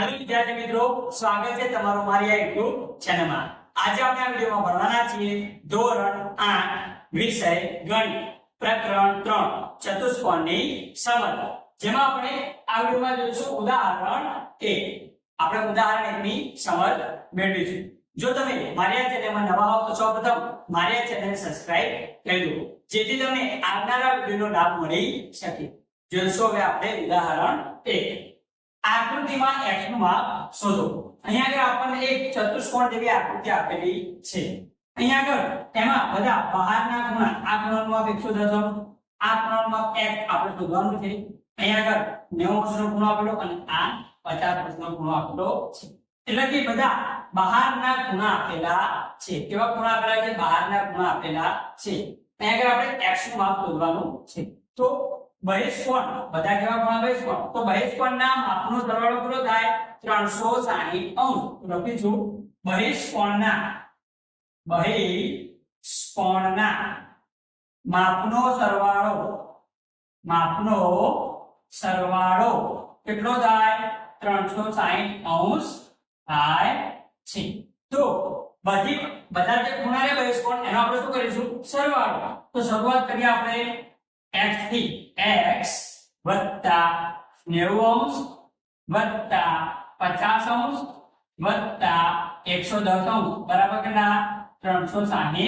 Hello વિદ્યાર્થી મિત્રો, સ્વાગત છે તમારું મારી આ ચેનલમાં આજે આપણે આ વિડિયોમાં ભણવાના છીએ ધોરણ 8 વિષય ગણિત, પ્રકરણ 3 ચતુષ્કોણની સમજ. જેમાં આપણે આ વિડિયોમાં જોઈશું ઉદાહરણ 1 આપણે ઉદાહરણ 1 ની સમજ મેળવીશું. જો તમે મારી આ ચેનલમાં નવા હો તો સૌપ્રથમ મારી આ ચેનલને સબસ્ક્રાઇબ કરી દો, જેથી તમને આવનારા વિડિયોનો લાભ મળી શકે. જોઈશું હવે આપણે ઉદાહરણ 1 આકૃતિમાં x નું માપ શોધો. અહીંયા આગળ આપણને એક ચતુષ્કોણ જેવી આકૃતિ આપેલી છે. અહીંયા આગળ એમાં બધા બહારના ખૂણા, આ ખૂણાનું માપ 110 આ ખૂણાનું માપ x આપણે શોધવાનું છે. અહીંયા આગળ 90 નો ખૂણો આપેલો અને આ 50 નો ખૂણો આપેલો છે. એટલે કે બધા બહારના ખૂણા આપેલા છે. કેવા ખૂણા આપેલા છે? બહારના ખૂણા આપેલા છે. અહીંયા આગળ આપણે x નું માપ શોધવાનું છે. તો બહિષ્કોણ બધા કેવા ખૂણા બહિષ્કોણ તો બહિષ્કોણના માપનો સરવાળો કેટલો થાય? 360 અંશ. તો લખીશું બહિષ્કોણના બહિષ્કોણના માપનો સરવાળો. માપનો સરવાળો કેટલો થાય? 360 અંશ થાય છે. તો બધી બધા જે ખૂણા રે બહિષ્કોણ એનો આપણે શું કરીશું? સરવાળો. તો શરૂઆત કરીએ આપણે. X થી x વત્તા 90 અંશ વત્તા 50 અંશ વત્તા 110 અંશ બરાબર કેટલા 360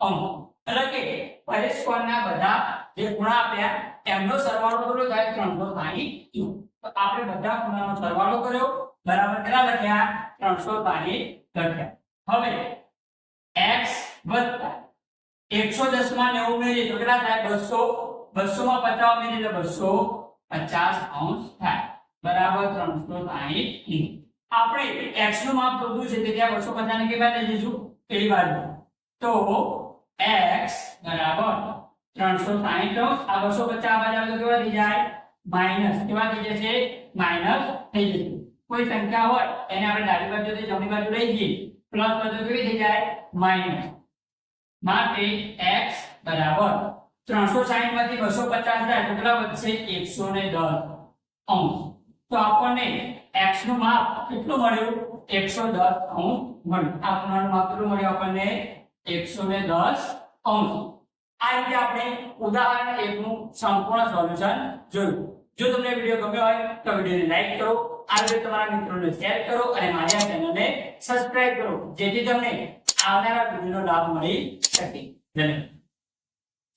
અંશ એટલે કે પરિષ્કોણના બધા જે ખૂણા આપ્યા એમનો સરવાળો કેટલો થાય 360 તો આપણે બધા ખૂણાનો સરવાળો કર્યો, બરાબર કેટલા લખ્યા? 360 લખ્યા. હવે x વત્તા 110 માં 90 ઉમેરીએ તો કેટલા થાય? 200 200 માં 50 ઉમેરીએ એટલે 250 અંશ થાય બરાબર 360 આપણે x નું માપ શોધવું છે તે ત્યાં 250 ને કેવા લઈ જઈશું પેલી બાજુ તો x બરાબર 360 અંશ, આ 250 આ બાજુ આવે તો કેવા થઈ જાય? માઇનસ. કેવા થઈ જશે? માઇનસ થઈ જશે. કોઈ સંખ્યા હોય, એને આપણે ડાબી બાજુથી જમણી બાજુ લઈ જઈએ. પ્લસ બાજુ કેવી થઈ જાય? માઇનસ. માટે x બરાબર 360 માંથી 250 જાય તો કેટલા વધશે? 110 અંશ. તો આપણને x નું માપ કેટલું મળ્યું? 110 અંશ મળ્યું. આ ખૂણાનું માપ કેટલું મળ્યું આપણને? 110 અંશ. આ રીતે આપણે ઉદાહરણ 1 નું સંપૂર્ણ સોલ્યુશન જોયું. જો તમને વીડિયો ગમ્યો હોય તો વિડીયોને લાઈક કરો. આ વીડિયો તમારા મિત્રોને શેર કરો અને મારી ચેનલને સબસ્ક્રાઇબ કરો. જેથી તમને આવનારા વિડીયોનો લાભ મળી શકે. ધન્યવાદ.